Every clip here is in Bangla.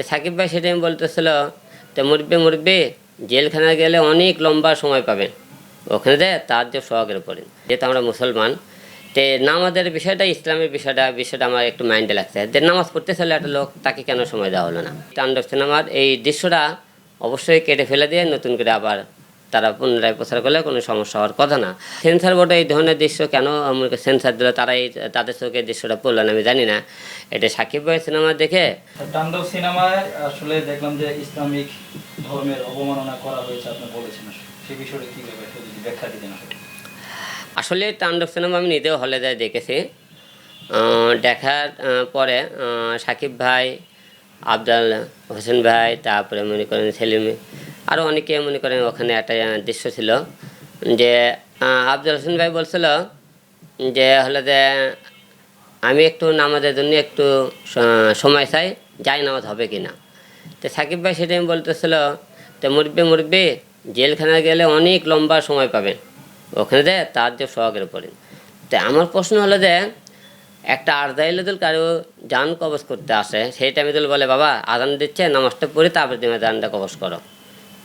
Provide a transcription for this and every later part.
তো সাকিব ভাই সেটাই বলতেছিল, তো মুরব্বি মুরব্বি জেলখানা গেলে অনেক লম্বা সময় পাবেন ওখানে দেয় তার যে সোহাগের পড়েন যেহেতু আমরা মুসলমান, তে নামাজের বিষয়টা, ইসলামের বিষয়টা বিষয়টা আমার একটু মাইন্ডে লাগছে। যে নামাজ পড়তে চলে একটা লোক, তাকে কেন সময় দেওয়া হলো না? তাণ্ডব সিনেমার এই দৃশ্যটা অবশ্যই কেটে ফেলে দিয়ে নতুন করে আবার তারা পুনরায় প্রচার করলে কোনো সমস্যা হওয়ার কথা না। সেন্সার বোর্ডে এই ধরনের দৃশ্য কেন আমাকে সেন্সার দিল? তারা এই তাদের চোখে দৃশ্যটা পড়ল না আমি জানি না। এটা সাকিব ভাই সিনেমা দেখে? তাণ্ডব সিনেমায় আসলে দেখলাম যে ইসলামিক ধর্মের অবমাননা করা হয়েছে আপনি বলেছেন। কি যদি ব্যাখ্যা দিতেন আসলে তাণ্ডব সিনেমা আমি নিজেও হলে যায় দেখেছি। দেখার পরে সাকিব ভাই আবদাল হোসেন ভাই তারপরে মনে করেন সেলিম আরও অনেকে মনে করেন ওখানে একটা দৃশ্য ছিল যে আবদাল হোসেন ভাই বলছিল যে, হলো যে, আমি একটু নামাজের জন্য একটু সময় চাই, যাই নামাজ হবে কি না তো সাকিব ভাই সেটা আমি বলতেছিল, তো মুরব্বি মুরব্বি, জেলখানা গেলে অনেক লম্বা সময় পাবেন। ওখানে যে তার যে সোহাগের পড়েন তো আমার প্রশ্ন হলো যে, একটা আর্দাইলদুল কারও যান কবজ করতে আসে সেই টাইমে বলে, বাবা আদান দিচ্ছে, নামাজটা পড়ে তারপরে তুমি জানটা কবজ করো।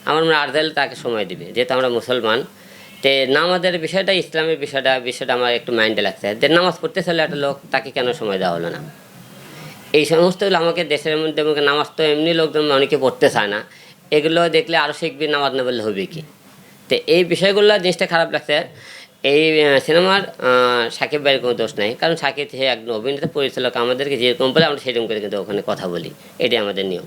আমার মনে হয় আর্দাইল তাকে সময় দিবে, যেহেতু আমরা মুসলমান। তে নামাজের বিষয়টা, ইসলামের বিষয়টা বিষয়টা আমার একটু মাইন্ডে লাগছে। যে নামাজ পড়তে চাইলে একটা লোক তাকে কেন সময় দেওয়া হলো না? এই সমস্তগুলো আমাকে দেশের মধ্যে নামাজ তো এমনি লোকজন অনেকে পড়তে চায় না। এগুলো দেখলে আরও শিখবি, নামাজ না বললে হবে কি? তো এই বিষয়গুলো, জিনিসটা খারাপ লাগছে। এই সিনেমার সাকিব ভাইয়ের কোনো দোষ নাই। কারণ সাকিব সে একজন অভিনেতা, পরিচালক, আমাদেরকে যেরকম বলে, আমরা সেরকম করে কিন্তু ওখানে কথা বলি। এটাই আমাদের নিয়ম।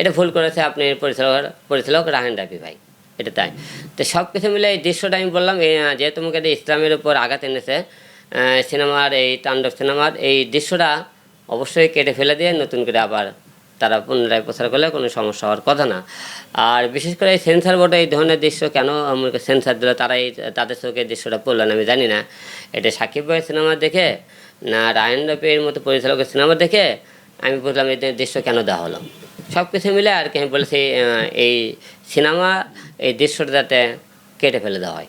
এটা ভুল করেছে, আপনি পরিচালক পরিচালক রাহেন রাফি ভাই। এটা তাই। তো সব কিছু মিলে এই দৃশ্যটা আমি বললাম যেহেতু মুখে ইসলামের উপর আঘাত এনেছে সিনেমার এই তাণ্ডব সিনেমার, এই দৃশ্যটা অবশ্যই কেটে ফেলে দিয়ে নতুন করে আবার তারা পুনরায় প্রচার করলে কোনো সমস্যা হওয়ার কথা না। আর বিশেষ করে এই সেন্সার বোর্ডে এই ধরনের দৃশ্য কেন আমাকে সেন্সার দিল, তারা এই, তাদের চোখে দৃশ্যটা পড়লেন আমি জানি না। এটা সাকিব ভাই সিনেমা দেখে না রায়ন রফির মতো পরিচালকের সিনেমা দেখে আমি বুঝলাম এই দৃশ্য কেন দেওয়া হলো। সব কিছু মিলে আর কি, আমি বলেছি এই সিনেমা, এই দৃশ্যটাতে কেটে ফেলে দেওয়া হয়।